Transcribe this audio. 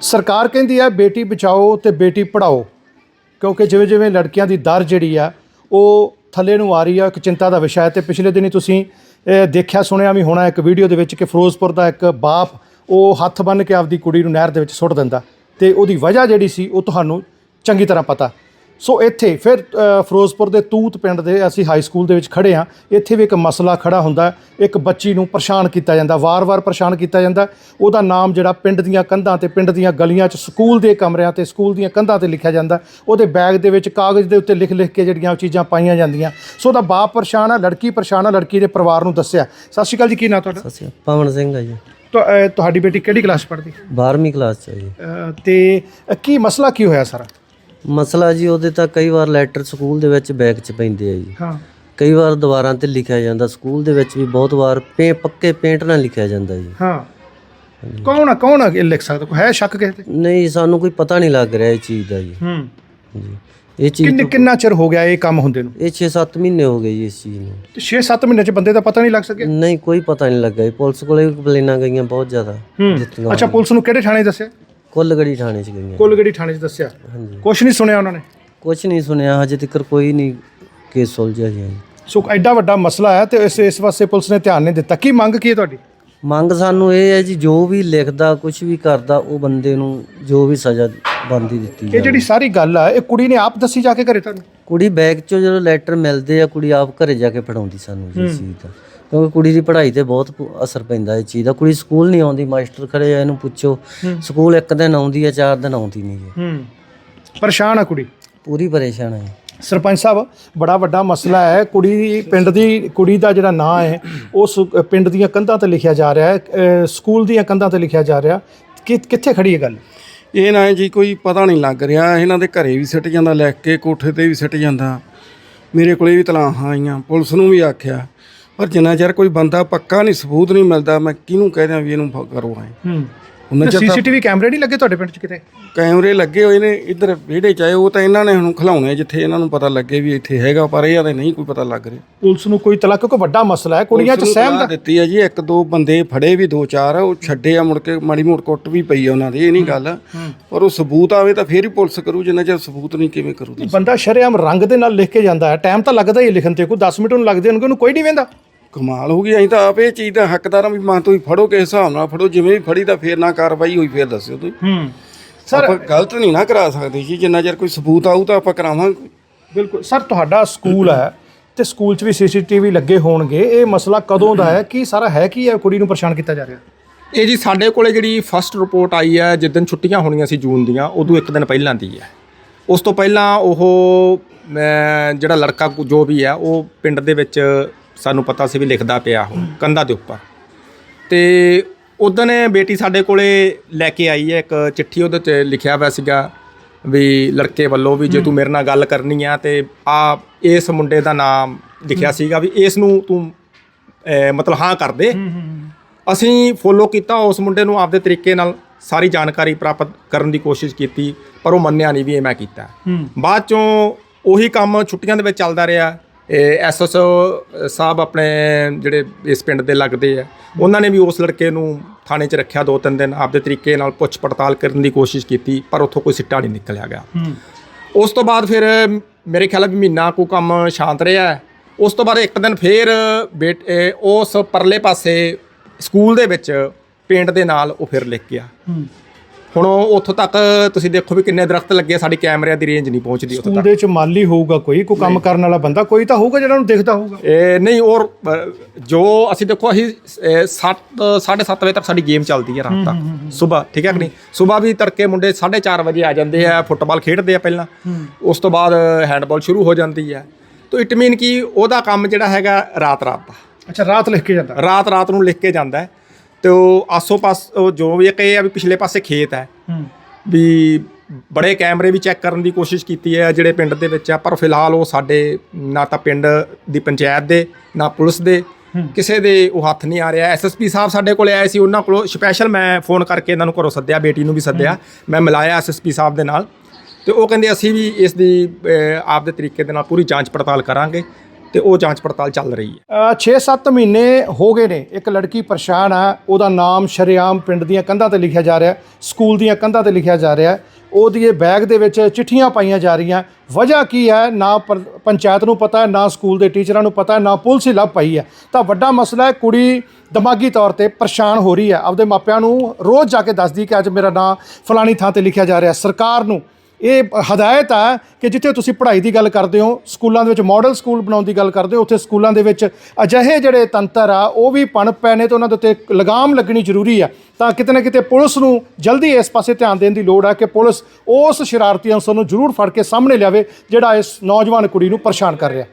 ਸਰਕਾਰ ਕਹਿੰਦੀ ਹੈ, ਬੇਟੀ ਬਚਾਓ ਤੇ ਬੇਟੀ ਪੜਾਓ ਕਿਉਂਕਿ ਜਿਵੇਂ ਜਿਵੇਂ ਲੜਕੀਆਂ ਦੀ ਦਰ ਜਿਹੜੀ ਆ, ਉਹ ਥੱਲੇ ਨੂੰ ਆ ਰਹੀ ਆ, ਇੱਕ ਚਿੰਤਾ ਦਾ ਵਿਸ਼ਾ ਹੈ। ਤੇ ਪਿਛਲੇ ਦਿਨੀ ਤੁਸੀਂ ਦੇਖਿਆ, ਸੁਣਿਆ ਵੀ ਹੋਣਾ, ਇੱਕ ਵੀਡੀਓ ਦੇ ਵਿੱਚ ਕਿ ਫਿਰੋਜ਼ਪੁਰ ਦਾ ਇੱਕ ਬਾਪ, ਉਹ ਹੱਥ ਬੰਨ੍ਹ ਕੇ ਆਪਦੀ ਕੁੜੀ ਨੂੰ ਨਹਿਰ ਦੇ ਵਿੱਚ ਸੁੱਟ ਦਿੰਦਾ। ਤੇ ਉਹਦੀ ਵਜ੍ਹਾ ਜਿਹੜੀ ਸੀ, ਉਹ ਤੁਹਾਨੂੰ ਚੰਗੀ ਤਰ੍ਹਾਂ ਪਤਾ। ਸੋ ਇੱਥੇ ਫਿਰ ਫਿਰੋਜ਼ਪੁਰ ਦੇ ਤੂਤ ਪਿੰਡ ਦੇ ਅਸੀਂ ਹਾਈ ਸਕੂਲ ਦੇ ਵਿੱਚ ਖੜੇ ਆ ਇੱਥੇ ਵੀ ਇੱਕ ਮਸਲਾ ਖੜਾ ਹੁੰਦਾ ਇੱਕ ਬੱਚੀ ਨੂੰ ਪਰੇਸ਼ਾਨ ਕੀਤਾ ਜਾਂਦਾ ਵਾਰ-ਵਾਰ ਪਰੇਸ਼ਾਨ ਕੀਤਾ ਜਾਂਦਾ ਉਹਦਾ ਨਾਮ ਜਿਹੜਾ ਪਿੰਡ ਦੀਆਂ ਕੰਧਾਂ ਤੇ ਪਿੰਡ ਦੀਆਂ ਗਲੀਆਂ 'ਚ ਸਕੂਲ ਦੇ ਕਮਰਿਆਂ ਤੇ ਸਕੂਲ ਦੀਆਂ ਕੰਧਾਂ ਤੇ ਲਿਖਿਆ ਜਾਂਦਾ ਉਹਦੇ ਬੈਗ ਦੇ ਵਿੱਚ ਕਾਗਜ਼ ਦੇ ਉੱਤੇ ਲਿਖ-ਲਿਖ ਕੇ ਜਿਹੜੀਆਂ ਉਹ ਚੀਜ਼ਾਂ ਪਾਈਆਂ ਜਾਂਦੀਆਂ। ਸੋ ਉਹਦਾ ਬਾਪ ਪਰੇਸ਼ਾਨ ਆ ਲੜਕੀ ਪਰੇਸ਼ਾਨ ਆ ਲੜਕੀ ਦੇ ਪਰਿਵਾਰ ਨੂੰ ਦੱਸਿਆ। ਸਤਿ ਸ਼੍ਰੀ ਅਕਾਲ ਜੀ ਕੀ ਨਾਂ ਤੁਹਾਡਾ? ਅਸੀਂ ਪਵਨ ਸਿੰਘ ਆ ਜੀ। ਤੁਹਾਡੀ ਬੇਟੀ ਕਿਹੜੀ ਕਲਾਸ ਪੜ੍ਹਦੀ? 12ਵੀਂ ਕਲਾਸ ਚ ਆ ਜੀ। ਤੇ ਕੀ ਮਸਲਾ ਕੀ ਹੋਇਆ ਸਾਰਾ? ਮਸਲਾ ਜੀ ਉਹਦੇ ਤਾਂ ਕਈ ਵਾਰ ਲੈਟਰ ਸਕੂਲ ਦੇ ਵਿੱਚ ਬੈਗ ਚ ਪੈਂਦੇ ਆ ਜੀ। ਹਾਂ। ਕਈ ਵਾਰ ਦੀਵਾਰਾਂ ਤੇ ਲਿਖਿਆ ਜਾਂਦਾ। ਸਕੂਲ ਦੇ ਵਿੱਚ ਵੀ ਬਹੁਤ ਵਾਰ ਪੇ ਪੱਕੇ ਪੇਂਟ ਨਾਲ ਲਿਖਿਆ ਜਾਂਦਾ ਜੀ। ਹਾਂ। ਕੌਣ ਆ ਕੌਣ ਆ ਇਹ ਲਿਖ ਸਕਦਾ? ਕੋਈ ਹੈ ਸ਼ੱਕ ਕਿਸੇ ਤੇ? ਨਹੀਂ ਸਾਨੂੰ ਕੋਈ ਪਤਾ ਨਹੀਂ ਲੱਗ ਰਿਹਾ ਇਹ ਚੀਜ਼ ਦਾ ਜੀ। ਹੂੰ। ਜੀ। ਇਹ ਚੀਜ਼ ਕਿੰਨੇ ਕਿੰਨਾ ਚਿਰ ਹੋ ਗਿਆ ਇਹ ਕੰਮ ਹੁੰਦੇ ਨੂੰ? ਇਹ 6-7 ਮਹੀਨੇ ਹੋ ਗਏ ਜੀ ਇਸ ਚੀਜ਼ ਨੂੰ। ਤੇ 6-7 ਮਹੀਨੇ ਚ ਬੰਦੇ ਦਾ ਪਤਾ ਨਹੀਂ ਲੱਗ ਸਕਿਆ? ਨਹੀਂ ਕੋਈ ਪਤਾ ਨਹੀਂ ਲੱਗਾ ਜੀ। ਪੁਲਿਸ ਕੋਲੇ ਵੀ ਕੰਪਲੇਨਾਂ ਗਈਆਂ ਬਹੁਤ ਜ਼ਿਆਦਾ ਅੱਛਾ ਪੁਲਿਸ ਨੂੰ ਕਿਹੜੇ ਥਾਣੇ ਦੱਸਿਆ? ਕੁੱਲਗੜੀ ਥਾਣੇ ਚ ਗਈਆਂ। ਕੁਲਗੜੀ ਥਾਣੇ 'ਚ ਦੱਸਿਆ? ਹਾਂਜੀ। ਕੁਛ ਨਹੀਂ ਸੁਣਿਆ ਉਹਨਾਂ ਨੇ? ਕੁਝ ਨਹੀਂ ਸੁਣਿਆ ਹਜੇ ਤੱਕ ਕੋਈ ਨਹੀਂ ਕੇਸ ਸੁਲਝਿਆ ਜੀ ਸੋ ਐਡਾ ਵੱਡਾ ਮਸਲਾ ਹੈ ਤੇ ਇਸ ਇਸ ਵਾਸਤੇ ਪੁਲਿਸ ਨੇ ਧਿਆਨ ਨਹੀਂ ਦਿੱਤਾ। ਕੀ ਮੰਗ ਕੀ ਹੈ ਤੁਹਾਡੀ? ਮੰਗ ਸਾਨੂੰ ਇਹ ਹੈ ਜੀ ਜੋ ਵੀ ਲਿਖਦਾ ਕੁਝ ਵੀ ਕਰਦਾ ਉਹ ਬੰਦੇ ਨੂੰ ਜੋ ਵੀ ਸਜ਼ਾ ਬੰਦੀ ਦਿੱਤੀ ਇਹ ਜਿਹੜੀ ਸਾਰੀ ਗੱਲ ਆ ਇਹ ਕੁੜੀ ਨੇ ਆਪ ਦੱਸੀ ਜਾ ਕੇ ਘਰੇ ਤੁਹਾਨੂੰ? ਕੁੜੀ ਬੈਗ ਚੋਂ ਜਦੋਂ ਲੈਟਰ ਮਿਲਦੇ ਆ ਕੁੜੀ ਆਪ ਘਰੇ ਜਾ ਕੇ ਪੜਾਉਂਦੀ ਸਾਨੂੰ ਜੀ ਚੀਜ਼ ਦਾ। ਕਿਉਂਕਿ ਕੁੜੀ ਦੀ ਪੜ੍ਹਾਈ ਤੇ ਬਹੁਤ ਪ- ਅਸਰ ਪੈਂਦਾ ਇਹ ਚੀਜ਼ ਦਾ। ਕੁੜੀ ਸਕੂਲ ਨਹੀਂ ਆਉਂਦੀ ਮਾਸਟਰ ਖੜੇ ਆ ਇਹਨੂੰ ਪੁੱਛੋ। ਸਕੂਲ ਇੱਕ ਦਿਨ ਆਉਂਦੀ ਆ ਚਾਰ ਦਿਨ ਆਉਂਦੀ ਨਹੀਂ ਹੂੰ। ਪਰੇਸ਼ਾਨ ਆ ਕੁੜੀ? ਪੂਰੀ ਪਰੇਸ਼ਾਨ ਹੈ ਸਰਪੰਚ ਸਾਹਿਬ ਬੜਾ ਵੱਡਾ ਮਸਲਾ ਹੈ। ਕੁੜੀ ਦੀ ਪਿੰਡ ਦੀ ਕੁੜੀ ਦਾ ਜਿਹੜਾ ਨਾਂ ਹੈ ਉਹ ਸੁ- ਪਿੰਡ ਦੀਆਂ ਕੰਧਾਂ ਤੇ ਲਿਖਿਆ ਜਾ ਰਿਹਾ ਹੈ। ਸਕੂਲ ਦੀਆਂ ਕੰਧਾਂ ਤੇ ਲਿਖਿਆ ਜਾ ਰਿਹਾ। ਕਿ ਕਿੱਥੇ ਖੜੀ ਹੈ ਗੱਲ? ਇਹ ਨਾ ਹੈ ਜੀ ਕੋਈ ਪਤਾ ਨਹੀਂ ਲੱਗ ਰਿਹਾ। ਇਹਨਾਂ ਦੇ ਘਰੇ ਵੀ ਸਿੱਟ ਜਾਂਦਾ ਲਿਖ ਕੇ ਕੋਠੇ ਤੇ ਵੀ ਸਿੱਟ ਜਾਂਦਾ। ਮੇਰੇ ਕੋਲੇ ਵੀ ਤਲਾਹਾਂ ਆਈਆਂ। ਪੁਲਿਸ ਨੂੰ ਵੀ ਆਖਿਆ। ਪਰ ਜਿੰਨਾ ਚਿਰ ਕੋਈ ਬੰਦਾ ਪੱਕਾ ਨਹੀਂ ਸਬੂਤ ਨਹੀਂ ਮਿਲਦਾ ਮੈਂ ਕਿਹਨੂੰ ਕਹਿ ਵੀ ਇਹਨੂੰ ਫ- ਕਰੋ ਐ? ਹੂੰ। ਉਹਨਾਂ ਚਿਰ ਤਾਂ ਸੀਸੀਟੀਵੀ ਕੈਮਰੇ ਨਹੀਂ ਲੱਗੇ ਤੁਹਾਡੇ ਪਿੰਡ 'ਚ ਕਿਤੇ? ਕੈਮਰੇ ਲੱਗੇ ਹੋਏ ਨੇ ਇੱਧਰ ਵਿਹੜੇ ਚ ਆਏ ਉਹ ਤਾਂ ਇਹਨਾਂ ਨੇ ਹੁਣ ਖਿਲਾਉਣੇ ਜਿੱਥੇ ਇਹਨਾਂ ਨੂੰ ਪਤਾ ਲੱਗੇ ਵੀ ਇੱਥੇ ਹੈਗਾ ਪਰ ਇਹਨਾਂ ਦੇ ਨਹੀਂ ਕੋਈ ਪਤਾ ਲੱਗ ਰਿਹਾ। ਪੁਲਿਸ ਨੂੰ ਕੋਈ ਤਲਾ ਕਿਉਂਕਿ ਵੱਡਾ ਮਸਲਾ ਹੈ ਕੁੜੀਆਂ 'ਚ ਪੁਲਿਸ ਨੂੰ ਸਹਿਮ ਸਲਾਹ ਦਾ ਦਿੱਤੀ ਹੈ ਜੀ ਇੱਕ ਦੋ ਬੰਦੇ ਫੜੇ ਵੀ ਦੋ ਚਾਰ ਉਹ ਛੱਡੇ ਆ ਮੁੜ ਕੇ ਮਾੜੀ ਮੋੜ ਕੁੱਟ ਵੀ ਪਈ ਆ ਉਹਨਾਂ ਦੀ ਇਹ ਨਹੀਂ ਗੱਲ। ਪਰ ਉਹ ਸਬੂਤ ਆਵੇ ਤਾਂ ਫੇਰ ਹੀ ਪੁਲਿਸ ਕਰੂ ਜਿੰਨਾ ਚਿਰ ਸਬੂਤ ਨਹੀਂ ਕਿਵੇਂ ਕਰੂ ਬੰਦਾ ਸ਼ਰੇਆਮ ਰੰਗ ਦੇ ਨਾਲ ਲਿਖ ਕੇ ਜਾਂਦਾ ਹੈ ਟਾਈਮ ਤਾਂ ਲੱਗਦਾ ਹੀ ਹੈ ਲਿਖਣ ਤੇ ਕੋਈ 10 ਮਿੰਟ ਨੂੰ ਲੱਗਦੇ ਹੋਣਗੇ ਉਹਨੂੰ ਕੋਈ ਨਹੀਂ ਵੇਂਦਾ। ਕਮਾਲ ਹੋ ਗਈ ਅਸੀਂ ਤਾਂ ਆਪੇ ਚੀਜ਼ ਦਾ ਹੱਕਦਾਰਾਂ ਵੀ ਮਾਂ ਤੁਸੀਂ ਫੜੋ ਕਿਸ ਹਿਸਾਬ ਨਾਲ ਫੜੋ ਜਿਵੇਂ ਵੀ ਫੜੀ ਤਾਂ ਫੇਰ ਨਾ ਕਾਰਵਾਈ ਹੋਈ ਫੇਰ ਦੱਸਿਓ ਤੁਸੀਂ। ਹੂੰ। ਸਰ ਆਪਾਂ ਗਲਤ ਨਹੀਂ ਨਾ ਕਰਾ ਸਕਦੇ ਜੀ ਜਿੰਨਾ ਚਿਰ ਕੋਈ ਸਬੂਤ ਆਊ ਤਾਂ ਆਪਾਂ ਕਰਾਵਾਂਗੇ। ਬਿਲਕੁਲ। ਸਰ ਤੁਹਾਡਾ ਸਕੂਲ ਹੈ ਤੇ ਸਕੂਲ 'ਚ ਵੀ ਸੀਸੀਟੀਵੀ ਲੱਗੇ ਹੋਣਗੇ। ਇਹ ਮਸਲਾ ਕਦੋਂ ਦਾ ਹੈ? ਕੀ ਸਾਰਾ ਹੈ ਕੀ ਹੈ? ਕੁੜੀ ਨੂੰ ਪਰੇਸ਼ਾਨ ਕੀਤਾ ਜਾ ਰਿਹਾ? ਇਹ ਜੀ ਸਾਡੇ ਕੋਲੇ ਜਿਹੜੀ ਫਸਟ ਰਿਪੋਰਟ ਆਈ ਹੈ ਜਿੱਦਣ ਛੁੱਟੀਆਂ ਹੋਣੀਆਂ ਸੀ ਜੂਨ ਦੀਆਂ ਉਦੋਂ ਇੱਕ ਦਿਨ ਪਹਿਲਾਂ ਦੀ ਹੈ। ਉਸ ਤੋਂ ਪਹਿਲਾਂ ਉਹ ਜਿਹੜਾ ਲੜਕਾ ਕੋ- ਜੋ ਵੀ ਹੈ ਉਹ ਪਿੰਡ ਦੇ ਵਿੱਚ ਸਾਨੂੰ ਪਤਾ ਸੀ ਵੀ ਲਿਖਦਾ ਪਿਆ ਉਹ ਕੰਧਾਂ ਦੇ ਉੱਪਰ। ਤੇ ਉਦੋਂ ਬੇਟੀ ਸਾਡੇ ਕੋਲੇ ਲੈ ਕੇ ਆਈ ਹੈ ਇੱਕ ਚਿੱਠੀ ਉਹਦੇ ਤੇ ਲਿਖਿਆ ਹੋਇਆ ਸੀਗਾ ਵੀ ਲੜਕੇ ਵੱਲੋਂ ਵੀ ਜੇ ਤੂੰ ਮੇਰੇ ਨਾਲ ਗੱਲ ਕਰਨੀ ਆ ਤੇ ਆ ਇਸ ਮੁੰਡੇ ਦਾ ਨਾਮ ਲਿਖਿਆ ਸੀਗਾ ਵੀ ਇਸ ਨੂੰ ਤੂੰ ਮਤਲਬ ਹਾਂ ਕਰ ਦੇ। ਅਸੀਂ ਫੋਲੋ ਕੀਤਾ ਉਸ ਮੁੰਡੇ ਨੂੰ ਆਪਦੇ ਤਰੀਕੇ ਨਾਲ ਸਾਰੀ ਜਾਣਕਾਰੀ ਪ੍ਰਾਪਤ ਕਰਨ ਦੀ ਕੋਸ਼ਿਸ਼ ਕੀਤੀ ਪਰ ਉਹ ਮੰਨਿਆ ਨਹੀਂ ਵੀ ਇਹ ਮੈਂ ਕੀਤਾ। ਬਾਅਦ ਚੋਂ ਉਹੀ ਕੰਮ ਛੁੱਟੀਆਂ ਦੇ ਵਿੱਚ ਚੱਲਦਾ ਰਿਹਾ। ਐਸਐਸਓ ਸਾਹਿਬ ਆਪਣੇ ਜਿਹੜੇ ਇਸ ਪਿੰਡ ਦੇ ਲੱਗਦੇ ਆ ਉਹਨਾਂ ਨੇ ਵੀ ਉਸ ਲੜਕੇ ਨੂੰ ਥਾਣੇ 'ਚ ਰੱਖਿਆ ਦੋ ਤਿੰਨ ਦਿਨ ਆਪਦੇ ਤਰੀਕੇ ਨਾਲ ਪੁੱਛ ਪੜਤਾਲ ਕਰਨ ਦੀ ਕੋਸ਼ਿਸ਼ ਕੀਤੀ ਪਰ ਉੱਥੋਂ ਕੋਈ ਸਿੱਟਾ ਨਹੀਂ ਨਿਕਲਿਆ ਗਿਆ ਉਸ ਤੋਂ ਬਾਅਦ ਫਿਰ ਮੇਰੇ ਖਿਆਲ ਹੈ ਵੀ ਮਹੀਨਾ ਕੋ ਕੰਮ ਸ਼ਾਂਤ ਰਿਹਾ। ਉਸ ਤੋਂ ਬਾਅਦ ਇੱਕ ਦਿਨ ਫੇਰ ਬੇਟ ਇਹ ਉਸ ਪਰਲੇ ਪਾਸੇ ਸਕੂਲ ਦੇ ਵਿੱਚ ਪੇਂਟ ਦੇ ਨਾਲ ਉਹ ਫਿਰ ਲਿਖ ਗਿਆ। ਹੁਣ ਉਹ ਉੱਥੋਂ ਤੱਕ ਤੁਸੀਂ ਦੇਖੋ ਵੀ ਕਿੰਨੇ ਦਰਖਤ ਲੱਗੇ ਆ, ਸਾਡੀ ਕੈਮਰਿਆਂ ਦੀ ਰੇਂਜ ਨਹੀਂ ਪਹੁੰਚਦੀ ਉੱਥੋਂ ਸਕੂਲ ਦੇ ਵਿੱਚ ਮਾਲੀ ਹੋਊਗਾ ਕੋਈ ਕੋਈ ਕੰਮ ਕਰਨ ਵਾਲਾ ਬੰਦਾ ਕੋਈ ਤਾਂ ਹੋਊਗਾ ਜਿਹੜਾ ਨੂੰ ਦਿਖਦਾ ਹੋਊਗਾ। ਇਹ ਨਹੀਂ ਔਰ ਅ, ਜੋ ਅਸੀਂ ਦੇਖੋ ਅਸੀਂ 7 7:30 ਵਜੇ ਤੱਕ ਸਾਡੀ ਗੇਮ ਚੱਲਦੀ ਹੈ ਰਾਤ ਤੱਕ। ਸਵੇਰ ਠੀਕ ਹੈ ਕਿ ਨਹੀਂ? ਸਵੇਰ ਵੀ ਤੜਕੇ ਮੁੰਡੇ 4:30 ਵਜੇ ਆ ਜਾਂਦੇ ਆ ਫੁੱਟਬਾਲ ਖੇਡਦੇ ਆ ਪਹਿਲਾਂ। ਉਸ ਤੋਂ ਬਾਅਦ ਹੈਂਡਬਾਲ ਸ਼ੁਰੂ ਹੋ ਜਾਂਦੀ ਹੈ ਤੋ ਇਟ ਮੀਨ ਕਿ ਉਹਦਾ ਕੰਮ ਜਿਹੜਾ ਹੈਗਾ ਰਾਤ ਰਾਤ ਦਾ। ਅੱਛਾ ਰਾਤ ਲਿਖ ਕੇ ਜਾਂਦਾ। ਰਾਤ ਰਾਤ ਨੂੰ ਲਿਖ ਕੇ ਜਾਂਦਾ। ਹੈ ਤੇ ਉਹ ਆਸੋ ਪਾਸ ਉਹ ਜੋ ਵੀ ਇੱਕ ਇਹ ਆ ਵੀ ਪਿਛਲੇ ਪਾਸੇ ਖੇਤ ਹੈ। ਵੀ ਬੜੇ ਕੈਮਰੇ ਵੀ ਚੈੱਕ ਕਰਨ ਦੀ ਕੋਸ਼ਿਸ਼ ਕੀਤੀ ਹੈ ਜਿਹੜੇ ਪਿੰਡ ਦੇ ਵਿੱਚ ਆ ਪਰ ਫਿਲਹਾਲ ਉਹ ਸਾਡੇ ਨਾ ਤਾਂ ਪਿੰਡ ਦੀ ਪੰਚਾਇਤ ਦੇ ਨਾ ਪੁਲਿਸ ਦੇ ਕਿਸੇ ਦੇ ਉਹ ਹੱਥ ਨਹੀਂ ਆ ਰਿਹਾ। ਐਸਐਸਪੀ ਸਾਹਿਬ ਸਾਡੇ ਕੋਲੇ ਆਏ ਸੀ ਉਹਨਾਂ ਕੋਲੋਂ ਸਪੈਸ਼ਲ ਮੈਂ ਫੋਨ ਕਰਕੇ ਇਹਨਾਂ ਨੂੰ ਘਰੋਂ ਸੱਦਿਆ ਬੇਟੀ ਨੂੰ ਵੀ ਸੱਦਿਆ। ਮੈਂ ਮਿਲਾਇਆ ਐਸਐਸਪੀ ਸਾਹਿਬ ਦੇ ਨਾਲ। ਤੇ ਉਹ ਕਹਿੰਦੇ ਅਸੀਂ ਵੀ ਇਸ ਦੀ ਆਪਦੇ ਤਰੀਕੇ ਦੇ ਨਾਲ ਪੂਰੀ ਜਾਂਚ ਪੜਤਾਲ ਕਰਾਂਗੇ। ਤੇ ਉਹ ਜਾਂਚ ਪੜਤਾਲ ਚੱਲ ਰਹੀ ਹੈ। 6-7 ਮਹੀਨੇ ਹੋ ਗਏ ਨੇ। ਇੱਕ ਲੜਕੀ ਪਰੇਸ਼ਾਨ ਆ। ਉਹਦਾ ਨਾਮ ਸ਼ਰੇਆਮ ਪਿੰਡ ਦੀਆਂ ਕੰਧਾਂ ਤੇ ਲਿਖਿਆ ਜਾ ਰਿਹਾ ਸਕੂਲ ਦੀਆਂ ਕੰਧਾਂ ਤੇ ਲਿਖਿਆ ਜਾ ਰਿਹਾ ਉਹਦੀ ਇਹ ਬੈਗ ਦੇ ਵਿੱਚ ਚਿੱਠੀਆਂ ਪਾਈਆਂ ਜਾ ਰਹੀਆਂ। ਵਜ੍ਹਾ ਕੀ ਹੈ? ਨਾ ਪਰ- ਪੰਚਾਇਤ ਨੂੰ ਪਤਾ ਹੈ, ਨਾ ਸਕੂਲ ਦੇ ਟੀਚਰਾਂ ਨੂੰ ਪਤਾ ਹੈ, ਨਾ ਪੁਲਿਸ ਹੀ ਲੱਭ ਪਾਈ ਹੈ। ਤਾਂ ਵੱਡਾ ਮਸਲਾ ਹੈ, ਕੁੜੀ ਦਿਮਾਗੀ ਤੌਰ ਤੇ ਪਰੇਸ਼ਾਨ ਹੋ ਰਹੀ ਹੈ। ਆਪਦੇ ਮਾਪਿਆਂ ਨੂੰ ਰੋਜ਼ ਜਾ ਕੇ ਦੱਸਦੀ ਕਿ ਅੱਜ ਮੇਰਾ ਨਾਂ ਫਲਾਣੀ ਥਾਂ ਤੇ ਲਿਖਿਆ ਜਾ ਰਿਹਾ ਸਰਕਾਰ ਨੂੰ ਇਹ ਹਦਾਇਤ ਹੈ ਕਿ ਜਿੱਥੇ ਤੁਸੀਂ ਪੜ੍ਹਾਈ ਦੀ ਗੱਲ ਕਰਦੇ ਹੋ, ਸਕੂਲਾਂ ਦੇ ਵਿੱਚ ਮਾਡਲ ਸਕੂਲ ਬਣਾਉਣ ਦੀ ਗੱਲ ਕਰਦੇ ਹੋ, ਉੱਥੇ ਸਕੂਲਾਂ ਦੇ ਵਿੱਚ ਅਜਿਹੇ ਜਿਹੜੇ ਤੰਤਰ ਆ, ਉਹ ਵੀ ਪਣ ਪਏ ਨੇ ਤੇ ਉਹਨਾਂ ਦੇ ਉੱਤੇ ਲਗਾਮ ਲੱਗਣੀ ਜ਼ਰੂਰੀ ਆ। ਤਾਂ ਕਿਤੇ ਨਾ ਕਿਤੇ ਪੁਲਿਸ ਨੂੰ ਜਲਦੀ ਇਸ ਪਾਸੇ ਧਿਆਨ ਦੇਣ ਦੀ ਲੋੜ ਹੈ ਕਿ ਪੁਲਿਸ ਉਸ ਸ਼ਰਾਰਤੀ ਅੰਸਰ ਨੂੰ ਜ਼ਰੂਰ ਫੜ ਕੇ ਸਾਹਮਣੇ ਲਿਆਵੇ, ਜਿਹੜਾ ਇਸ ਨੌਜਵਾਨ ਕੁੜੀ ਨੂੰ ਪਰੇਸ਼ਾਨ ਕਰ ਰਿਹਾ।